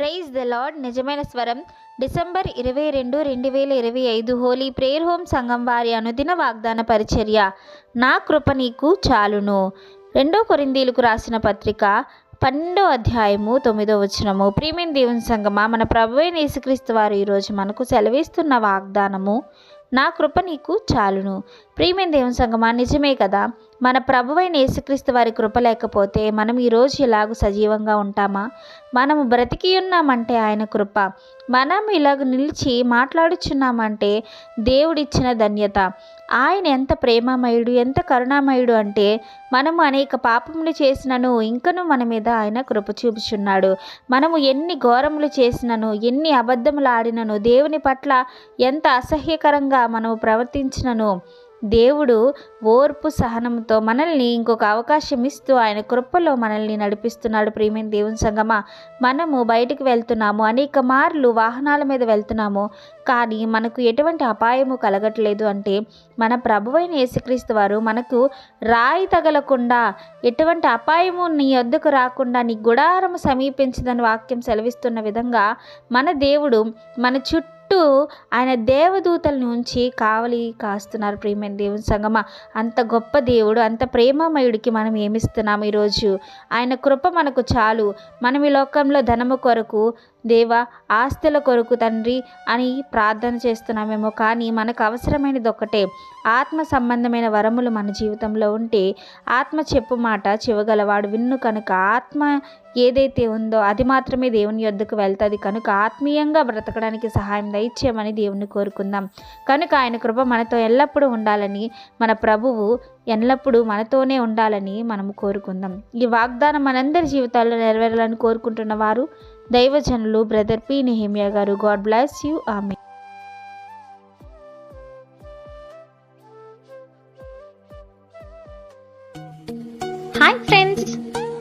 Praise the lord నిజమైన స్వరం. December ఇరవై రెండు రెండు వేల ఇరవై ఐదు హోలీ ప్రేయర్ హోమ్ సంఘం వారి అనుదిన వాగ్దాన పరిచర్య. నా కృప నీకు చాలును. రెండో కొరిందీలకు రాసిన పత్రిక పన్నెండో అధ్యాయము తొమ్మిదో వచనము. ప్రియమైన దేవుని సంగమా మన ప్రభువైన యేసుక్రీస్తు వారు ఈరోజు మనకు సెలవిస్తున్న వాగ్దానము నా కృప నీకు చాలును. ప్రియమైన దేవుని సంగమా నిజమే కదా? మన ప్రభువైన యేసుక్రీస్తు వారి కృప లేకపోతే మనం ఈరోజు ఇలాగ సజీవంగా ఉంటామా? మనము బ్రతికి ఉన్నామంటే ఆయన కృప. మనం ఇలాగ నిలిచి మాట్లాడుచున్నామంటే దేవుడిచ్చిన ధన్యత. ఆయన ఎంత ప్రేమమయుడు ఎంత కరుణామయుడు అంటే మనము అనేక పాపములు చేసినను ఇంకను మన మీద ఆయన కృప చూపుచున్నాడు. మనము ఎన్ని ఘోరములు చేసినను ఎన్ని అబద్ధములు ఆడినను దేవుని పట్ల ఎంత అసహ్యకరంగా మనము ప్రవర్తించినను దేవుడు ఓర్పు సహనంతో మనల్ని ఇంకొక అవకాశం ఇస్తూ ఆయన కృపలో మనల్ని నడిపిస్తున్నాడు ప్రియమైన దేవుని సంగమా. మనము బయటికి వెళ్తున్నాము అనేక మార్లు వాహనాల మీద వెళ్తున్నాము కానీ మనకు ఎటువంటి అపాయము కలగట్లేదు అంటే మన ప్రభువైన యేసుక్రీస్తు వారు మనకు రాయి తగలకుండా ఎటువంటి అపాయము నీ వద్దకు రాకుండా నీ గుడారము సమీపించదని వాక్యం సెలవిస్తున్న విధంగా మన దేవుడు మన చుట్టూ చుట్టూ ఆయన దేవదూతలను ఉంచి కావలి కాస్తున్నారు. ప్రియమైన దేవుని సంగమ అంత గొప్ప దేవుడు అంత ప్రేమమయుడికి మనం ఏమిస్తున్నాము ఈరోజు? ఆయన కృప మనకు చాలు. మనం ఈ లోకంలో ధనము కొరకు దేవ ఆస్తుల కొరకు తండ్రి అని ప్రార్థన చేస్తున్నామేమో కానీ మనకు అవసరమైనది ఒకటే ఆత్మ సంబంధమైన వరములు మన జీవితంలో ఉంటే ఆత్మ చెప్పు మాట చివగలవాడు విన్ను కనుక ఆత్మ ఏదైతే ఉందో అది మాత్రమే దేవుని యొద్దకు వెళ్తుంది. కనుక ఆత్మీయంగా బ్రతకడానికి సహాయం దయచేయమని దేవుని కోరుకుందాం. కనుక ఆయన కృప మనతో ఎల్లప్పుడూ ఉండాలని మన ప్రభువు ఎల్లప్పుడూ మనతోనే ఉండాలని మనము కోరుకుందాం. ఈ వాగ్దానం మనందరి జీవితాల్లో నెరవేరాలని కోరుకుంటున్న వారు దైవజనులు బ్రదర్ పి. నెహిమియా గారు. God bless you. ఆమె hi friends.